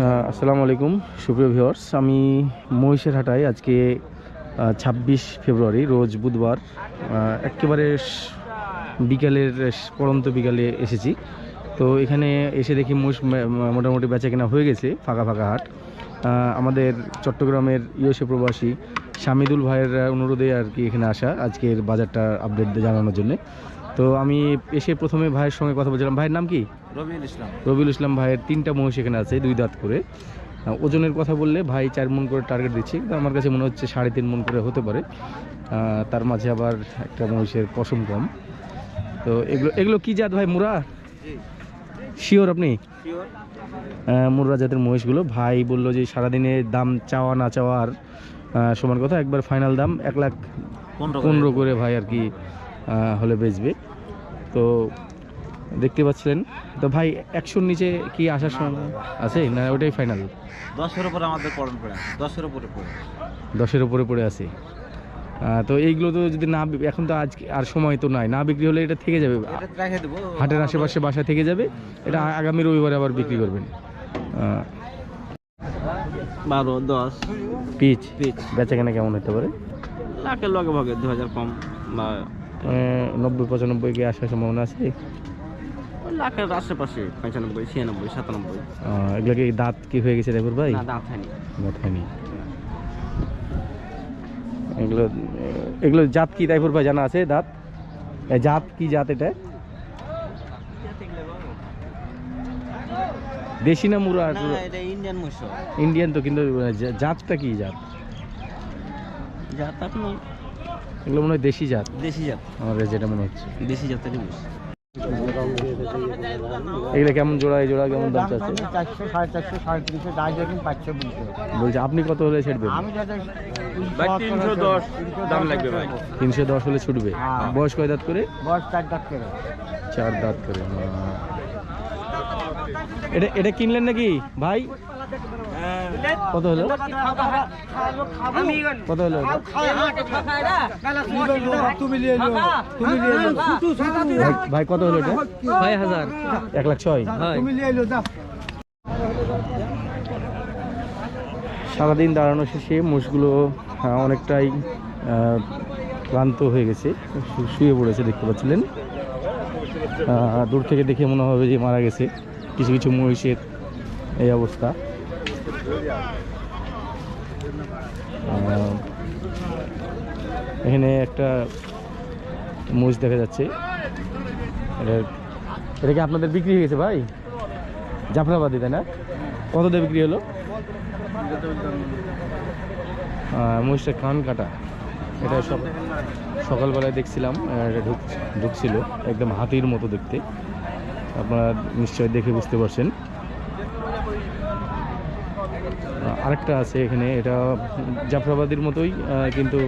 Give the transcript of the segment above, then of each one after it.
আসসালামু আলাইকুম, সুপ্রিয় ভিউয়ার্স। আমি মহিষের হাটায় আজকে ছাব্বিশ ফেব্রুয়ারি, রোজ বুধবার একেবারে বিকালের পড়ন্ত বিকালে এসেছি। তো এখানে এসে দেখি মহিষ মোটামুটি বেচা কেনা হয়ে গেছে, ফাঁকা ফাঁকা হাট। আমাদের চট্টগ্রামের ইউএসএ প্রবাসী শামিদুল ভাইয়ের অনুরোধে আর কি এখানে আসা, আজকের বাজারটা আপডেট জানানোর জন্য। তো আমি এসে প্রথমে ভাইয়ের সঙ্গে কথা বলছিলাম। ভাইয়ের নাম কি? রবিউল ইসলাম। রবিউল ইসলাম ভাইয়ের তিনটা মহিষ এখানে আছে দুই দাঁত করে। ওজনের কথা বললে ভাই চার মন করে টার্গেট দিচ্ছি কিন্তু আমার কাছে মনে হচ্ছে সাড়ে তিন মন করে হতে পারে। তার মাঝে আবার একটা মহিষের পশম কম। তো এগুলো এগুলো কি জাত ভাই? মুরা? শিওর আপনি? আহ, জাতের মহিষগুলো। ভাই বলল যে সারাদিনে দাম চাওয়া না চাওয়ার সমান কথা একবার ফাইনাল দাম এক লাখ পনেরো করে। ভাই আর কি হলে বেচবে। তো দেখতে পাচ্ছিলেন। তো ভাই একশোর নিচে কি আসার সময় আছে না ওটাই ফাইনাল দশের উপরে আমাদের পড়ন পড়ে দশের উপরে পড়ে দশের উপরে পড়ে আছে। তো এইগুলো তো যদি না এখন তো আজকে আর সময় তো নাই। না বিক্রি হলে এটা থেকে যাবে। এটা রেখে দেবো হাটের আশেপাশে বাসা থেকে যাবে। এটা আগামী রবিবারে আবার বিক্রি করবেন। বারো দশ। পিচ। পিচ। বেচা কেনা কেমন হতে পারে? লাখের লগে ভাগে দু হাজার কম বা নব্বই পঁচানব্বই কি আসার সম্ভাবনা আছে। লাখের আশেপাশে পঁচানব্বই ছিয়ানব্বই সাতানব্বই। এগুলো কি দাঁত কি হয়ে গেছে দেখুন ভাই? না দাঁত হয়নি। এগুলো এগুলো জাত কি তাইপুর ভাই জানা আছে দাঁত? জাত কি জাত এটা? দেশি না মুরা? ইন্ডিয়ান মুসো ইন্ডিয়ান তো কিন্তু জাতটা কি জাত? জাত আপনি এগুলো মনে হয় দেশি জাত। দেশি জাত। আমার যেটা মনে হচ্ছে। দেশি জাতেরই মুস এগুলো কেমন জোড়া এই জোড়া কেমন দাম চাচ্ছে? চারশো সাড়ে চারশো সাড়ে তিনশো যাই দেখুন পাঁচশো বলছে আপনি কত হলে ছেড়বে আমি যাতে ভাই, 310 দাম লাগবে তিনশো দশ হলে ছুটবে? হ্যাঁ। বয়স কয় দাঁত করে? বয়স চার দাঁত করে। চার দাঁত করে। এটা এটা কিনলেন নাকি? ভাই? কত হলো? কত হলো? তুমি নিয়ে এলো ভাই ভাই কত হলো এটা? ছয় হাজার। এক লাখ ছয়। সারাদিন দাঁড়ানো শেষে মোষগুলো অনেকটাই ক্লান্ত হয়ে গেছে। শুয়ে পড়েছে দেখতে পাচ্ছিলেন। দূর থেকে দেখে মনে হবে যে মারা গেছে। কিছু কিছু মহিষের এই অবস্থা। এখানে একটা মহিষ দেখা যাচ্ছে। এটা কি আপনাদের বিক্রি হয়ে গেছে ভাই? জাফরাবাদি, তাই না? কত দিয়ে বিক্রি হলো? মহিষটা কান কাটা। এটা সকালবেলায় দেখছিলাম এটা ঢুক ঢুকছিল, একদম হাতির মতো দেখতে। আপনারা নিশ্চয়ই দেখে বুঝতে পারছেন। আরেকটা আছে এখানে, এটা জাফরাবাদির মতোই কিন্তু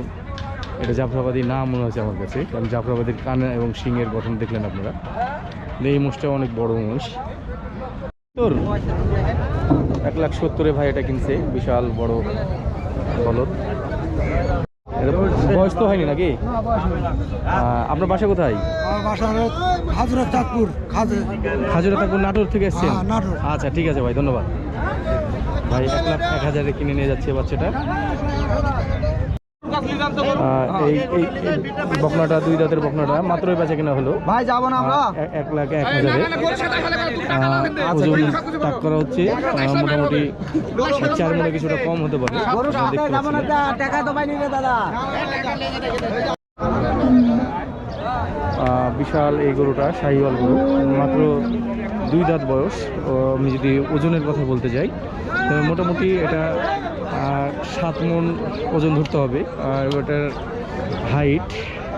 এটা জাফরাবাদি না মনে হচ্ছে আমার কাছে, কারণ জাফরাবাদির কান এবং শিংয়ের গঠন দেখলেন আপনারা। এই মোষটা অনেক বড় মোষ। তোর, এক লাখ সত্তরে ভাই এটা কিনছে, বিশাল বড় বলদ। বয়স তো হয়নি নাকি? আপনার বাসা কোথায়? হাজরা চাঁদপুর হাজরা থাকুন নাটোর থেকে এসছেন? হ্যাঁ, আচ্ছা ঠিক আছে ভাই ধন্যবাদ। ভাই এক লাখ এক হাজারে কিনে নিয়ে যাচ্ছে বাচ্চাটা। এই এই এই বকনাটা দুই দাঁতের বকনাটা মাত্রই বেচা কিনা হলো। ভাই যাব না আমরা? এক- লাখ এক হাজারে। ওজন তাক করা হচ্ছে। মোটামুটি চার মনে কিছুটা কম হতে পারে। টাকা তো দাদা। বিশাল এই গরুটা শাহিওয়াল গরু। মাত্র দুই দাঁত বয়স। আমি যদি ওজনের কথা বলতে যাই মোটামুটি এটা সাত মন ওজন ধরতে হবে। আর ওটার হাইট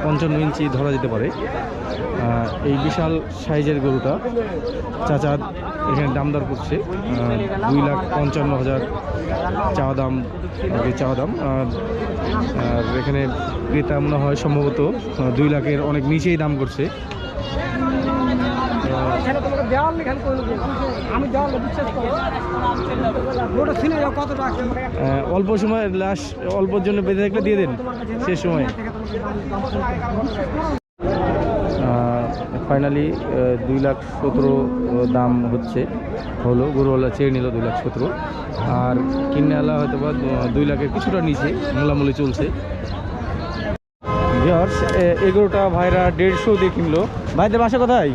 পঞ্চান্ন ইঞ্চি ধরা যেতে পারে। এই বিশাল সাইজের গরুটা চাচা এখানে দাম দর করছে দুই লাখ পঞ্চান্ন হাজার চাওয়া দাম চাওয়া দাম। আর এখানে ক্রেতা মনে হয় সম্ভবত দুই লাখের অনেক নিচেই দাম করছে। আমি দেওয়াল বিশ্বাস করো ওটা ছিল কত টাকা অল্প সময় লাশ অল্পর জন্য বেঁধে থাকলে দিয়ে দেন। শেষ সময়। ফাইনালি দুই লাখ সতেরো দাম হচ্ছে। হলো গরুওয়ালা চেয়ে নিল দুই লাখ সতেরো। আর কিনেওয়ালা হয়তো বা দুই লাখের কিছুটা নিচে মোলামুলি চলছে। এগারোটা ভাইরা দেড়শো দিয়ে কিনলো। ভাইদের বাসা কোথায়?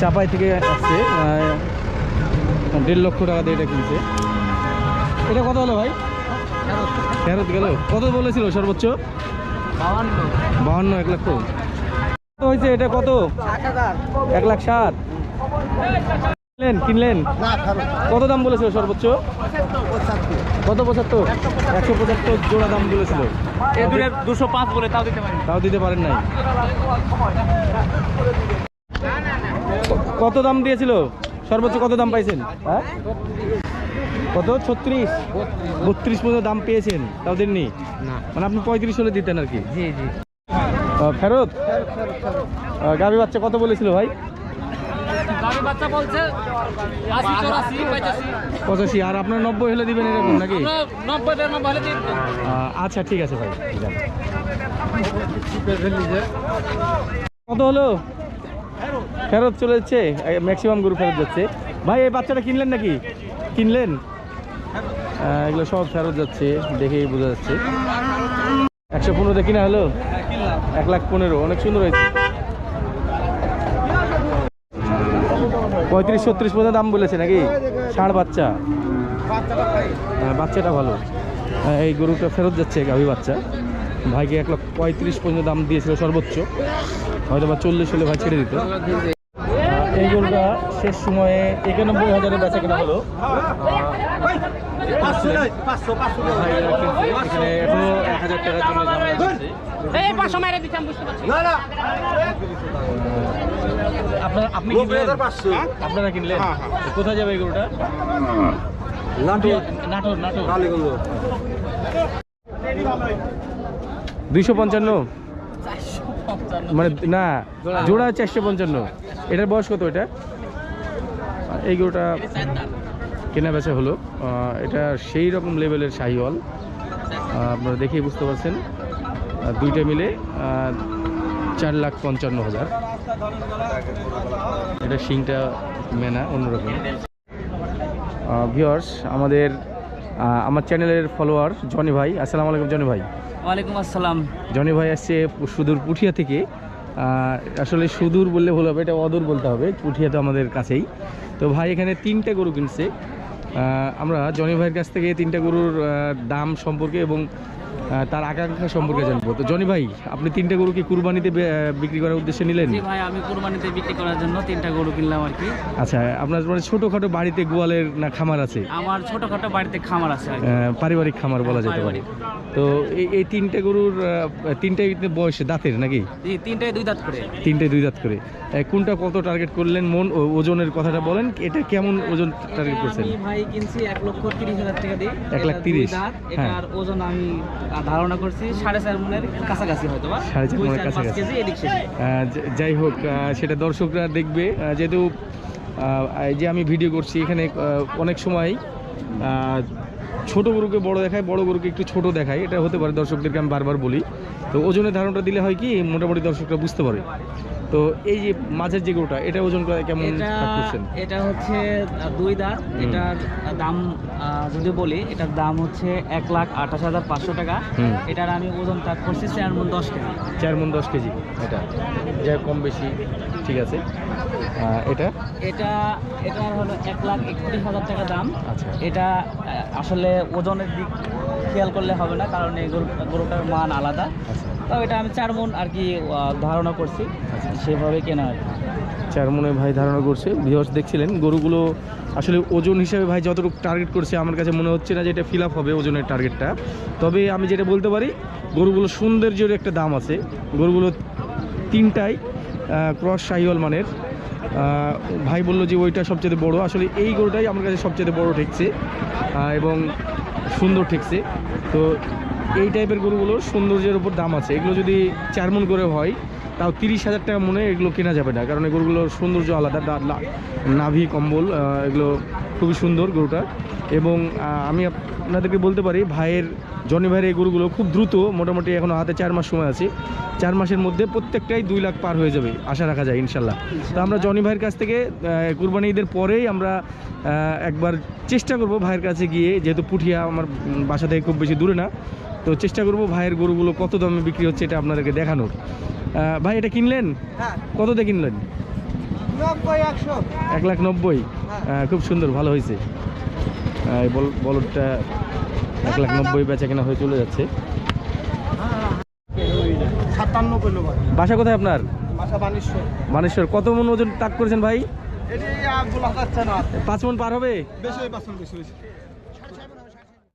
চাপাই থেকে আসছে দেড় লক্ষ টাকা দিয়ে এটা কিনছে। এটা কত হলো ভাই? ফেরত গেল। কত বলেছিল সর্বোচ্চ? বাহান্ন এক লক্ষ কত? হয়েছে এটা কত? এক লাখ সাত কিনলেন কিনলেন? কত দাম বলেছিল সর্বোচ্চ? কত পঁচাত্তর? একশো পঁচাত্তর জোড়া দাম বলেছিল। দুশো পাঁচ বলে তাও দিতে পারি তাও দিতে পারেন নাই। কত দাম দিয়েছিল? সর্বোচ্চ কত দাম পাইছেন? হ্যাঁ? কত? ছত্রিশ? বত্রিশ পর্যন্ত দাম পেয়েছেন তাও দেননি? মানে আপনি পঁয়ত্রিশ হলে দিতেন আর কি? জি জি। ফেরত? গাভী বাচ্চা কত বলেছিল ভাই? পঁচাশি। আর আপনার নব্বই হলে দিবেন এরকম নাকি? আচ্ছা ঠিক আছে ভাই। কত হলো? ফেরত চলে যাচ্ছে ম্যাক্সিমাম গরু ফেরত যাচ্ছে। ভাই এই বাচ্চাটা কিনলেন নাকি? কিনলেন? এগুলো সব ফেরত যাচ্ছে দেখেই বোঝা যাচ্ছে। একশো পনেরোতে কিনা হলো? এক লাখ পনেরো অনেক সুন্দর হয়েছে। পঁয়ত্রিশ ছত্রিশ পর্যন্ত দাম বলেছে নাকি? ষাঁড় বাচ্চা। হ্যাঁ, বাচ্চাটা ভালো। হ্যাঁ, এই গরুটা ফেরত যাচ্ছে গাভী বাচ্চা। ভাইকে এক লাখ পঁয়ত্রিশ পর্যন্ত দাম দিয়েছিল সর্বোচ্চ। হয়তো বা চল্লিশ হলে ভাই ছেড়ে দিত। এই গরুটা শেষ সময়ে একানব্বই হাজারে বেচা কেনা হলো। এখানে এক হাজার টাকার জন্য পারছি। আপনারা আপনি কিনলেন? আপনারা কিনলেন? কোথায় যাবে এই গরুটা নাটোর। নাটোর নাটোর। দুইশো পঞ্চান্ন? মানে না জোড়া। চারশো পঞ্চান্ন। এটার বয়স কত এটা? এই গরুটা কেনা বেচা হলো। এটা সেই রকম লেভেলের শাহিওয়াল। আপনারা দেখেই বুঝতে পারছেন। দুইটা মিলে চার লাখ পঞ্চান্ন হাজার। এটা শিংটা মেনা অন্যরকম। ভিওর্স আমাদের আমার চ্যানেলের ফলোয়ার জনি ভাই। আসসালামু আলাইকুম জনি ভাই। ওয়ালাইকুম আসসালাম। জনি ভাই আসছে সুদূর পুঠিয়া থেকে। আসলে সুদূর বললে ভুল হবে এটা অদূর বলতে হবে। পুঠিয়া তো আমাদের কাছেই। তো ভাই এখানে তিনটা গরু কিনছে। আমরা জনি ভাইয়ের কাছ থেকে তিনটা গরুর দাম সম্পর্কে এবং তার আকাঙ্ক্ষা সম্পর্কে জানব। তো জনি ভাই আপনি তিনটে গরু কি কুরবানিতে বিক্রি করার উদ্দেশ্যে নিলেন? ভাই আমি কুরবানিতে বিক্রি করার জন্য তিনটা গরু কিনলাম আর কি। আচ্ছা আপনার মানে ছোটোখাটো বাড়িতে গোয়ালের না খামার আছে? আমার ছোটখাটো বাড়িতে খামার আছে পারিবারিক খামার বলা যেতে পারে। তো এই তিনটে গরুর তিনটাই বয়সে দাঁতের নাকি? জি তিনটায় দুই দাঁত করে। তিনটে দুই দাঁত করে। কোনটা কত টার্গেট করলেন? মন ওজনের কথাটা বলেন এটা কেমন ওজন টার্গেট করছেন? আমি ভাই কিনছি এক লক্ষ তিরিশ হাজার টাকা দিয়ে। এক লাখ তিরিশ? হ্যাঁ। ওজন আমি ধারণা করছি সাড়ে চার মনের কাছাকাছি হয়তো সাড়ে চার পাঁচ কাছাকাছি। যাই হোক সেটা দর্শকরা দেখবে। যেহেতু এই যে আমি ভিডিও করছি এখানে অনেক সময় ছোট গরুকে বড় দেখায় বড় গরুকে একটু ছোট দেখায়। এটা হতে পারে দর্শকদেরকে আমি বারবার বলি। তো ওজনের ধারণটা দিলে হয় কি মোটামুটি দর্শকরা বুঝতে পারে। তো এই যে মাঝের যে গরুটা এটা ওজন করে কেমন এটা হচ্ছে দুই দাঁত। এটার দাম যদি বলি এটার দাম হচ্ছে এক লাখ আঠাশ হাজার পাঁচশো টাকা। এটার আমি ওজন তাক করছি চার মন দশ কেজি। চার মন দশ কেজি এটা। যাই কম বেশি ঠিক আছে। এটা? এটা এটার হলো এক লাখ একত্রিশ হাজার টাকা দাম। আচ্ছা। এটা আসলে ওজনের দিক খেয়াল করলে হবে না কারণ এই গরু গরুটার মান আলাদা। আচ্ছা এটা আমি চার মন আর কি ধারণা করছি। আচ্ছা। সেভাবে কেনা আর চার মনে ভাই ধারণা করছে। ভিউয়ার্স দেখছিলেন গরুগুলো আসলে ওজন হিসাবে ভাই যতটুকু টার্গেট করছে আমার কাছে মনে হচ্ছে না যে এটা ফিল আপ হবে ওজনের টার্গেটটা তবে আমি যেটা বলতে পারি গরুগুলো সৌন্দর্যের একটা দাম আছে। গরুগুলো তিনটাই ক্রস শাহিওয়াল মানের। ভাই বলল যে ওইটা সবচেয়ে বড়। আসলে এই গরুটাই আমার কাছে সবচেয়ে বড় ঠেকছে এবং সুন্দর ঠেকছে। তো এই টাইপের গরুগুলোর সৌন্দর্যের উপর দাম আছে। এগুলো যদি চার মন করে হয়, তাও তিরিশ হাজার টাকা মনে এগুলো কেনা যাবে না। কারণ এই গরুগুলোর সৌন্দর্য আলাদা নাভি, কম্বল এগুলো খুবই সুন্দর গরুটা এবং আমি আপনাদেরকে বলতে পারি, ভাইয়ের, জনি ভাইয়ের এই গরুগুলো খুব দ্রুত, মোটামুটি এখনও হাতে চার মাস সময় আছে, চার মাসের মধ্যে প্রত্যেকটাই দুই লাখ পার হয়ে যাবে, আশা রাখা যায়, ইনশাল্লাহ। তো আমরা জনি ভাইয়ের কাছ থেকে কুরবানি ঈদের পরেই আমরা একবার চেষ্টা করব ভাইয়ের কাছে গিয়ে, যেহেতু পুঠিয়া আমার বাসা থেকে খুব বেশি দূরে না তো চেষ্টা করব ভাইয়ের গরুগুলো কত দামে বিক্রি হচ্ছে এটা আপনাদেরকে দেখানোর। ভাই এটা কিনলেন? হ্যাঁ। কততে কিনলেন? নব্বই একশো। এক লাখ নব্বই? খুব সুন্দর ভালো হয়েছে। আহ, এই বল- বলদটা এক লাখ নব্বই বেচা কেনা হয়ে চলে যাচ্ছে। বাসা কোথায় আপনার? মানেশ্বর কত মন ওজন তাক করেছেন ভাই? পাঁচ মন পার হবে?